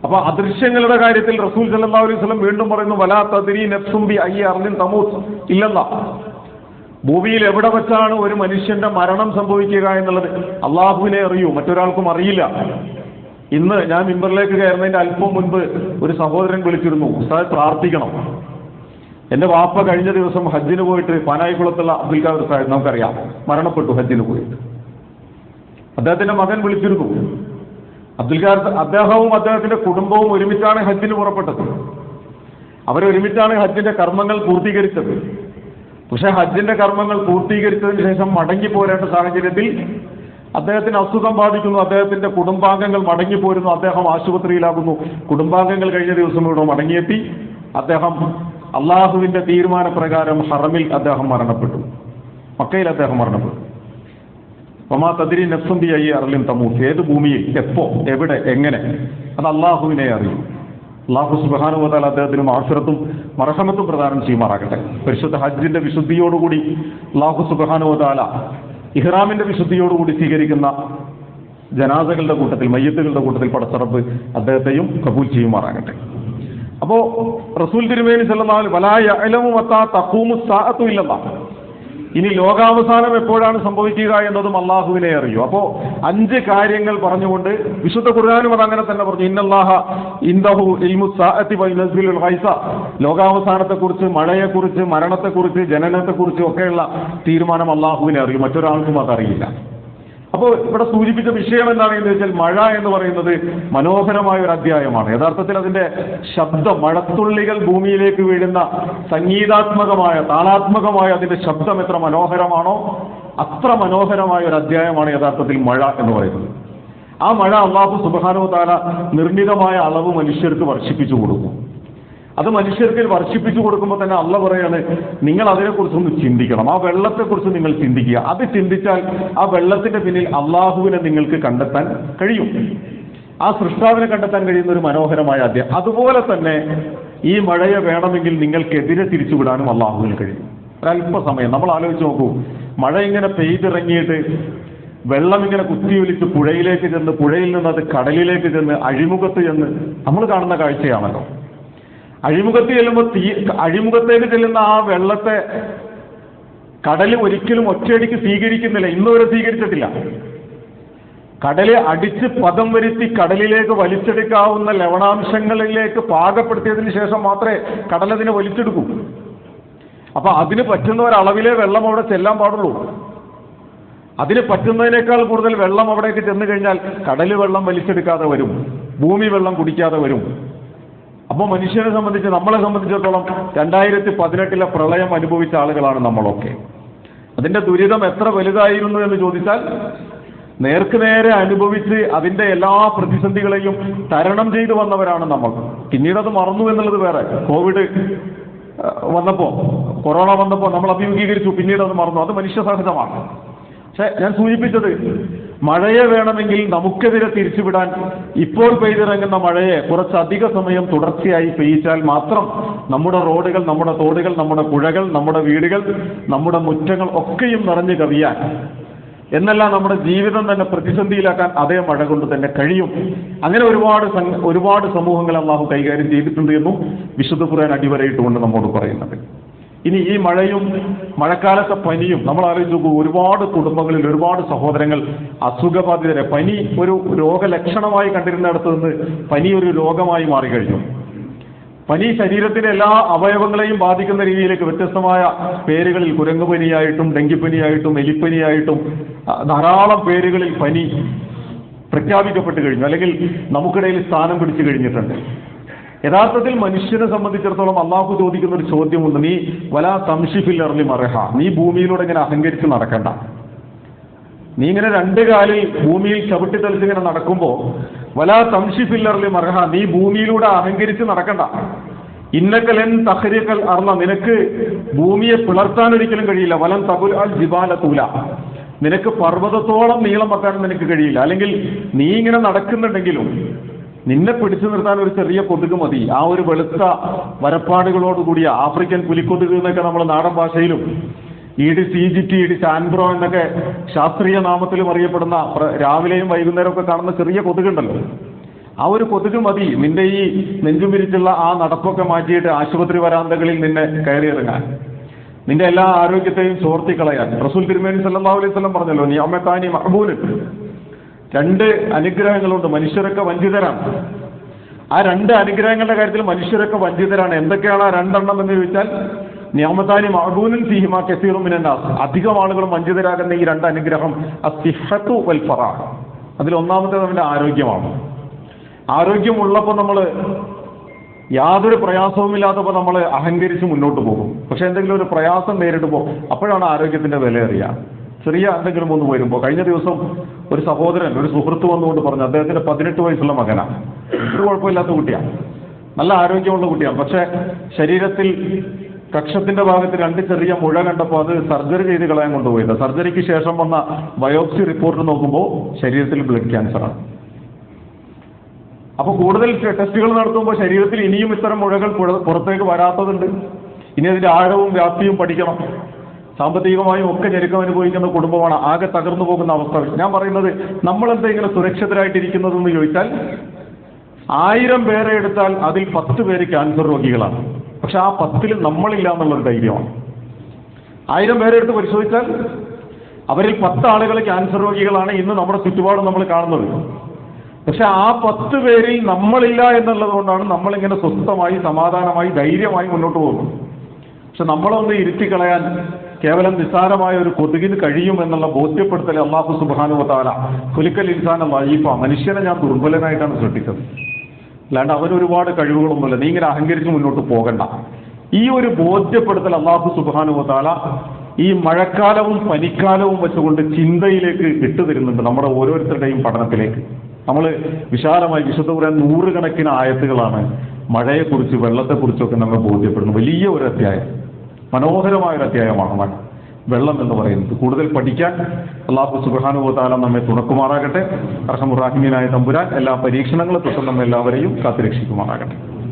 അപ്പൊ അദൃശ്യങ്ങളുടെ കാര്യത്തിൽ റസൂൽ സല്ലാ അലൈഹി സ്വലം വീണ്ടും പറയുന്നു വലാ നെപ്സുംബി നഫ്സും ബി അയ്യ അർലിൻ തമൂസ് ഇല്ലെന്ന ഭൂമിയിൽ എവിടെ വെച്ചാണ് ഒരു മനുഷ്യന്റെ മരണം സംഭവിക്കുക എന്നുള്ളത് അള്ളാഹുവിനെ അറിയൂ മറ്റൊരാൾക്കും അറിയില്ല. ഇന്ന് ഞാൻ മിമ്പറിലേക്ക് കയറുന്നതിന്റെ അല്പം മുൻപ് ഒരു സഹോദരൻ വിളിച്ചിരുന്നു ഉസ്താദ് പ്രാർത്ഥിക്കണം. എന്റെ വാപ്പ കഴിഞ്ഞ ദിവസം ഹജ്ജിന് പോയിട്ട് പാനായിക്കുളത്തുള്ള അബ്ദുൽ ഖാദർ സാഹിബ് നമുക്കറിയാം. മരണപ്പെട്ടു ഹജ്ജിന് പോയിട്ട്. അദ്ദേഹത്തിന്റെ മകൻ വിളിച്ചിരുന്നു. അബ്ദുൽ ഖാദർ അദ്ദേഹവും അദ്ദേഹത്തിന്റെ കുടുംബവും ഒരുമിച്ചാണ് ഹജ്ജിന് പുറപ്പെട്ടത്. അവരൊരുമിച്ചാണ് ഹജ്ജിന്റെ കർമ്മങ്ങൾ പൂർത്തീകരിച്ചത്. പക്ഷെ ഹജ്ജിന്റെ കർമ്മങ്ങൾ പൂർത്തീകരിച്ചതിന് ശേഷം മടങ്ങി പോരേണ്ട സാഹചര്യത്തിൽ അദ്ദേഹത്തിന് അസുഖം ബാധിക്കുന്നു അദ്ദേഹത്തിന്റെ കുടുംബാംഗങ്ങൾ മടങ്ങി പോരുന്നു അദ്ദേഹം ആശുപത്രിയിലാകുന്നു. കുടുംബാംഗങ്ങൾ കഴിഞ്ഞ ദിവസം ഇവിടെ മടങ്ങിയെത്തി. അദ്ദേഹം അള്ളാഹുവിന്റെ തീരുമാനപ്രകാരം ഹറമിൽ അദ്ദേഹം മരണപ്പെട്ടു. മക്കയിൽ അദ്ദേഹം മരണപ്പെട്ടു. ഒമാ തതിരി നഫ്സുംബി അയ്യ അറിലും തമൂസ് ഏത് ഭൂമിയിൽ എപ്പോ എവിടെ എങ്ങനെ അത് അള്ളാഹുവിനെ അറിയും. അള്ളാഹു സുബാനുവതാൽ അദ്ദേഹത്തിന് മാഫിറത്തും മറഹമത്തും പ്രദാനം ചെയ്യുമാറാകട്ടെ. പരിശുദ്ധ ഹജ്ജിന്റെ വിശുദ്ധിയോടുകൂടി അള്ളാഹു സുബാനുവതാല ഇഹ്റാമിന്റെ വിശുദ്ധിയോടുകൂടി സ്വീകരിക്കുന്ന ജനാസകളുടെ കൂട്ടത്തിൽ മയ്യത്തുകളുടെ കൂട്ടത്തിൽ പടച്ചറപ്പ് അദ്ദേഹത്തെയും കബൂൽ ചെയ്യുമാറാകട്ടെ. അപ്പോ റസൂൽ തിരുമേനി ചെല്ലുന്ന വലായ അലമുമത്താ തക്കൂമു സാഅത്തു ഇല്ലെന്നാ ഇനി ലോകാവസാനം എപ്പോഴാണ് സംഭവിക്കുക എന്നതും അള്ളാഹുവിനെ അറിയൂ. അപ്പോ അഞ്ച് കാര്യങ്ങൾ പറഞ്ഞുകൊണ്ട് വിശുദ്ധ ഖുർആാനും അത് അങ്ങനെ തന്നെ പറഞ്ഞു. ഇന്നല്ലാഹ സാഅത്തി വൈനസ്ബിലുൽ ഹൈസ ലോകാവസാനത്തെക്കുറിച്ച് മഴയെക്കുറിച്ച് മരണത്തെക്കുറിച്ച് ജനനത്തെക്കുറിച്ച് ഒക്കെയുള്ള തീരുമാനം അള്ളാഹുവിനെ അറിയൂ. മറ്റൊരാൾക്കും അതറിയില്ല. അപ്പോൾ ഇവിടെ സൂചിപ്പിച്ച വിഷയം എന്താണ് എന്ന് വെച്ചാൽ മഴ എന്ന് പറയുന്നത് മനോഹരമായ ഒരു അധ്യായമാണ്. യഥാർത്ഥത്തിൽ അതിന്റെ ശബ്ദം മഴത്തുള്ളികൾ ഭൂമിയിലേക്ക് വീഴുന്ന സംഗീതാത്മകമായ താളാത്മകമായ അതിന്റെ ശബ്ദം എത്ര മനോഹരമാണോ അത്ര മനോഹരമായ ഒരു അധ്യായമാണ് യഥാർത്ഥത്തിൽ മഴ എന്ന് പറയുന്നത്. ആ മഴ അള്ളാഹു സുബാനോ താല നിർമ്മിതമായ അളവ് മനുഷ്യർക്ക് വർഷിപ്പിച്ചു കൊടുക്കും. അത് മനുഷ്യർക്ക് വർഷിപ്പിച്ചു കൊടുക്കുമ്പോൾ തന്നെ അള്ള പറയാണ് നിങ്ങൾ അതിനെക്കുറിച്ചൊന്ന് ചിന്തിക്കണം. ആ വെള്ളത്തെക്കുറിച്ച് നിങ്ങൾ ചിന്തിക്കുക. അത് ചിന്തിച്ചാൽ ആ വെള്ളത്തിന്റെ പിന്നിൽ അള്ളാഹുവിനെ നിങ്ങൾക്ക് കണ്ടെത്താൻ കഴിയും. ആ സൃഷ്ടാവിനെ കണ്ടെത്താൻ കഴിയുന്ന ഒരു മനോഹരമായ അധ്യായം അതുപോലെ തന്നെ ഈ മഴയെ വേണമെങ്കിൽ നിങ്ങൾക്കെതിരെ തിരിച്ചുവിടാനും അള്ളാഹുവിന് കഴിയും. ഒരല്പസമയം നമ്മൾ ആലോചിച്ച് നോക്കൂ. മഴ ഇങ്ങനെ പെയ്തിറങ്ങിയിട്ട് വെള്ളം ഇങ്ങനെ കുത്തിയൊലിച്ച് പുഴയിലേക്ക് ചെന്ന് പുഴയിൽ നിന്ന് അത് കടലിലേക്ക് ചെന്ന് അഴിമുഖത്ത് ചെന്ന് നമ്മൾ കാണുന്ന കാഴ്ചയാണല്ലോ. അഴിമുഖത്ത് ചെല്ലുമ്പോൾ തീ അഴിമുഖത്തേക്ക് ചെല്ലുന്ന ആ വെള്ളത്തെ കടൽ ഒരിക്കലും ഒറ്റയടിക്ക് സ്വീകരിക്കുന്നില്ല. ഇന്നുവരെ സ്വീകരിച്ചിട്ടില്ല. കടലെ അടിച്ച് പദം വരുത്തി കടലിലേക്ക് വലിച്ചെടുക്കാവുന്ന ലവണാംശങ്ങളിലേക്ക് പാകപ്പെടുത്തിയതിന് ശേഷം മാത്രമേ കടലതിനെ വലിച്ചെടുക്കൂ. അപ്പൊ അതിന് പറ്റുന്ന ഒരളവിലെ വെള്ളം അവിടെ ചെല്ലാൻ പാടുള്ളൂ. അതിന് പറ്റുന്നതിനേക്കാൾ കൂടുതൽ വെള്ളം അവിടേക്ക് ചെന്ന് കഴിഞ്ഞാൽ കടൽ വെള്ളം വലിച്ചെടുക്കാതെ വരും. ഭൂമി വെള്ളം കുടിക്കാതെ വരും. അപ്പോൾ മനുഷ്യനെ സംബന്ധിച്ച് നമ്മളെ സംബന്ധിച്ചിടത്തോളം രണ്ടായിരത്തി പതിനെട്ടിലെ പ്രളയം അനുഭവിച്ച ആളുകളാണ് നമ്മളൊക്കെ. അതിന്റെ ദുരിതം എത്ര വലുതായിരുന്നു എന്ന് ചോദിച്ചാൽ നേർക്ക് നേരെ അനുഭവിച്ച് അതിന്റെ എല്ലാ പ്രതിസന്ധികളെയും തരണം ചെയ്തു വന്നവരാണ് നമ്മൾ. പിന്നീട് അത് മറന്നു എന്നുള്ളത് വേറെ. കോവിഡ് വന്നപ്പോൾ വന്നപ്പോ കൊറോണ വന്നപ്പോ നമ്മൾ അഭിമുഖീകരിച്ചു. പിന്നീട് അത് മറന്നു. അത് മനുഷ്യ സഹജമാണ്. പക്ഷെ ഞാൻ സൂചിപ്പിച്ചത് മഴയെ വേണമെങ്കിൽ നമുക്കെതിരെ തിരിച്ചുവിടാൻ ഇപ്പോൾ പെയ്തിറങ്ങുന്ന മഴയെ കുറച്ചധിക സമയം തുടർച്ചയായി പെയ്യിച്ചാൽ മാത്രം നമ്മുടെ റോഡുകൾ നമ്മുടെ തോടുകൾ നമ്മുടെ പുഴകൾ നമ്മുടെ വീടുകൾ നമ്മുടെ മുറ്റങ്ങൾ ഒക്കെയും നിറഞ്ഞു കവിയാൻ. എന്നല്ല നമ്മുടെ ജീവിതം തന്നെ പ്രതിസന്ധിയിലാക്കാൻ അതേ മഴ കൊണ്ട് തന്നെ കഴിയും. അങ്ങനെ ഒരുപാട് ഒരുപാട് സമൂഹങ്ങൾ അള്ളാഹു കൈകാര്യം ചെയ്തിട്ടുണ്ട് എന്നും വിശുദ്ധ ഖുർആൻ അടിവരയിട്ടുകൊണ്ട് നമ്മോട് പറയുന്നത് ഇനി ഈ മഴയും മഴക്കാലത്തെ പനിയും നമ്മൾ അറിയുന്നു ഒരുപാട് കുടുംബങ്ങളിൽ ഒരുപാട് സഹോദരങ്ങൾ അസുഖബാധിതരെ പനി ഒരു രോഗലക്ഷണമായി കണ്ടിരുന്നിടത്ത് നിന്ന് പനി ഒരു രോഗമായി മാറിക്കഴിഞ്ഞു. പനി ശരീരത്തിലെ എല്ലാ അവയവങ്ങളെയും ബാധിക്കുന്ന രീതിയിലേക്ക് വ്യത്യസ്തമായ പേരുകളിൽ കുരങ്ങുപനിയായിട്ടും ഡെങ്കിപ്പനിയായിട്ടും എലിപ്പനിയായിട്ടും ധാരാളം പേരുകളിൽ പനി പ്രഖ്യാപിക്കപ്പെട്ട് കഴിഞ്ഞു. അല്ലെങ്കിൽ നമുക്കിടയിൽ സ്ഥാനം പിടിച്ചു കഴിഞ്ഞിട്ടുണ്ട്. യഥാർത്ഥത്തിൽ മനുഷ്യനെ സംബന്ധിച്ചിടത്തോളം അള്ളാഹു ചോദിക്കുന്ന ഒരു ചോദ്യമുണ്ട്. നീ വല സംഷിഫിൽ എറലി മറഹ. നീ ഭൂമിയിലൂടെ ഇങ്ങനെ അഹങ്കരിച്ച് നടക്കണ്ട. നീ ഇങ്ങനെ രണ്ട് കാലിൽ ഭൂമിയിൽ ചവിട്ടി തെളിച്ചിങ്ങനെ നടക്കുമ്പോൾ വല തംഷിഫില്ലർലി മർഹ നീ ഭൂമിയിലൂടെ അഹങ്കരിച്ച് നടക്കണ്ട. ഇന്നക്കലൻ തഹരിക്കൽ അർണ നിനക്ക് ഭൂമിയെ പിളർത്താൻ ഒരിക്കലും കഴിയില്ല. വലം തകുൽ അൽ ജിബാല തൂല. നിനക്ക് പർവതത്തോളം നീളം വെക്കാൻ നിനക്ക് കഴിയില്ല. അല്ലെങ്കിൽ നീ ഇങ്ങനെ നടക്കുന്നുണ്ടെങ്കിലും നിന്നെ പിടിച്ചു നിർത്താൻ ഒരു ചെറിയ കൊതുക് മതി. ആ ഒരു വെളുത്ത വരപ്പാടുകളോടുകൂടിയ ആഫ്രിക്കൻ പുലിക്കൊതുക് എന്നൊക്കെ നമ്മൾ നാടൻ ഭാഷയിലും D C G T E D സാൻബ്രോ എന്നൊക്കെ ശാസ്ത്രീയ നാമത്തിലും അറിയപ്പെടുന്ന രാവിലെയും വൈകുന്നേരവും ഒക്കെ കാണുന്ന ചെറിയ കൊതുകുണ്ടല്ലോ. ആ ഒരു കൊതുക് മതി. നിന്റെ ഈ നെഞ്ചും പിരിച്ചുള്ള ആ നടപ്പൊക്കെ മാറ്റിയിട്ട് ആശുപത്രി വരാന്തകളിൽ നിന്നെ കയറിയിറങ്ങാൻ നിന്റെ എല്ലാ ആരോഗ്യത്തെയും ചോർത്തി കളയാൻ റസൂൽ തിരുമേനി സല്ലാ അലൈഹി വസല്ലം പറഞ്ഞല്ലോ നീ അമ്മത്താനി മഹബൂന് രണ്ട് അനുഗ്രഹങ്ങളുണ്ട്. മനുഷ്യരൊക്കെ വഞ്ചിതരാണ്. ആ രണ്ട് അനുഗ്രഹങ്ങളുടെ കാര്യത്തിൽ മനുഷ്യരൊക്കെ വഞ്ചിതരാണ്. എന്തൊക്കെയാണ് ആ രണ്ടെണ്ണം എന്ന് ചോദിച്ചാൽ നിയമത്താനി മഹബൂനും സിഹിമ കസീറും മിനന്നാസ് അധികം ആളുകളും വഞ്ചിതരാകുന്ന ഈ രണ്ട് അനുഗ്രഹം അസിഹത്തു വൽഫറ അതിൽ ഒന്നാമത്തെ നമ്മുടെ ആരോഗ്യമാണ്. ആരോഗ്യമുള്ളപ്പോൾ നമ്മൾ യാതൊരു പ്രയാസവുമില്ലാത്തപ്പോൾ നമ്മൾ അഹങ്കരിച്ച് മുന്നോട്ട് പോകും. പക്ഷെ എന്തെങ്കിലും ഒരു പ്രയാസം നേരിടുമ്പോൾ അപ്പോഴാണ് ആരോഗ്യത്തിന്റെ വില അറിയുക ചെറിയ എന്തെങ്കിലും ഒന്ന് വരുമ്പോൾ കഴിഞ്ഞ ദിവസം ഒരു സഹോദരൻ ഒരു സുഹൃത്ത് വന്നുകൊണ്ട് പറഞ്ഞു അദ്ദേഹത്തിന്റെ പതിനെട്ട് വയസ്സുള്ള മകനാണ് ഒരു കുഴപ്പമില്ലാത്ത കുട്ടിയാണ് നല്ല ആരോഗ്യമുള്ള കുട്ടിയാണ് പക്ഷെ ശരീരത്തിൽ കക്ഷത്തിന്റെ ഭാഗത്ത് രണ്ട് ചെറിയ മുഴ കണ്ടപ്പോൾ അത് സർജറി ചെയ്ത് കളയാൻ കൊണ്ടുപോയത് സർജറിക്ക് ശേഷം വന്ന ബയോപ്സി റിപ്പോർട്ട് നോക്കുമ്പോൾ ശരീരത്തിൽ ബ്ലഡ് ക്യാൻസറാണ്. അപ്പോൾ കൂടുതൽ ടെസ്റ്റുകൾ നടത്തുമ്പോൾ ശരീരത്തിൽ ഇനിയും ഇത്തരം മുഴകൾ പുറത്തേക്ക് വരാത്തതുണ്ട്. ഇനി അതിന്റെ ആഴവും വ്യാപ്തിയും പഠിക്കണം. സാമ്പത്തികമായും ഒക്കെ ഞെരുക്കം അനുഭവിക്കുന്ന കുടുംബമാണ് ആകെ തകർന്നു പോകുന്ന അവസ്ഥ. ഞാൻ പറയുന്നത് നമ്മൾ എന്താ ഇങ്ങനെ സുരക്ഷിതരായിട്ടിരിക്കുന്നതെന്ന് ചോദിച്ചാൽ ആയിരം പേരെ എടുത്താൽ അതിൽ പത്ത് പേര് ക്യാൻസർ രോഗികളാണ്. പക്ഷെ ആ പത്തിൽ നമ്മളില്ല എന്നുള്ളൊരു ധൈര്യമാണ്. ആയിരം പേരെ എടുത്ത് പരിശോധിച്ചാൽ അവരിൽ പത്ത് ആളുകൾ ക്യാൻസർ രോഗികളാണ് ഇന്ന് നമ്മുടെ ചുറ്റുപാടും നമ്മൾ കാണുന്നത്. പക്ഷെ ആ പത്ത് പേരിൽ നമ്മളില്ല എന്നുള്ളത് കൊണ്ടാണ് നമ്മളിങ്ങനെ സ്വസ്ഥമായി സമാധാനമായി ധൈര്യമായി മുന്നോട്ട് പോകുന്നത്. പക്ഷെ നമ്മളൊന്ന് ഇരുത്തി കളയാൻ കേവലം നിസ്സാരമായ ഒരു കൊതുകിന് കഴിയും എന്നുള്ള ബോധ്യപ്പെടുത്തൽ അള്ളാഹു സുബാനുവത്താല കുലിക്കൽ ഇൻസാന വായിപ്പ മനുഷ്യനെ ഞാൻ ദുർബലനായിട്ടാണ് സൃഷ്ടിച്ചത്. അല്ലാണ്ട് അവനൊരുപാട് കഴിവുകളൊന്നുമില്ല. നീ ഇങ്ങനെ അഹങ്കരിച്ച് മുന്നോട്ട് പോകണ്ട. ഈ ഒരു ബോധ്യപ്പെടുത്തൽ അള്ളാഹു സുബാനുവത്താല ഈ മഴക്കാലവും പനിക്കാലവും വെച്ചുകൊണ്ട് ചിന്തയിലേക്ക് ഇട്ടു തരുന്നുണ്ട് നമ്മുടെ ഓരോരുത്തരുടെയും പഠനത്തിലേക്ക്. നമ്മൾ വിശാലമായി വിശുദ്ധ പറയാൻ നൂറുകണക്കിന് ആയത്തുകളാണ് മഴയെക്കുറിച്ച് വെള്ളത്തെക്കുറിച്ചൊക്കെ നമ്മൾ ബോധ്യപ്പെടുന്നു വലിയ ഒരു അധ്യായം. മനോഹരമായ ഒരു അധ്യായമാണ് വെള്ളം എന്ന് പറയുന്നത്. കൂടുതൽ പഠിക്കാൻ അള്ളാഹു സുബാനുഭവത്താലം നമ്മെ തുണക്കുമാറാകട്ടെ. അർഹമുറാഹിമീനായ തമ്പുരാൻ എല്ലാ പരീക്ഷണങ്ങളെ തൊട്ടും നമ്മെ എല്ലാവരെയും കാത്തുരക്ഷിക്കുമാറാകട്ടെ.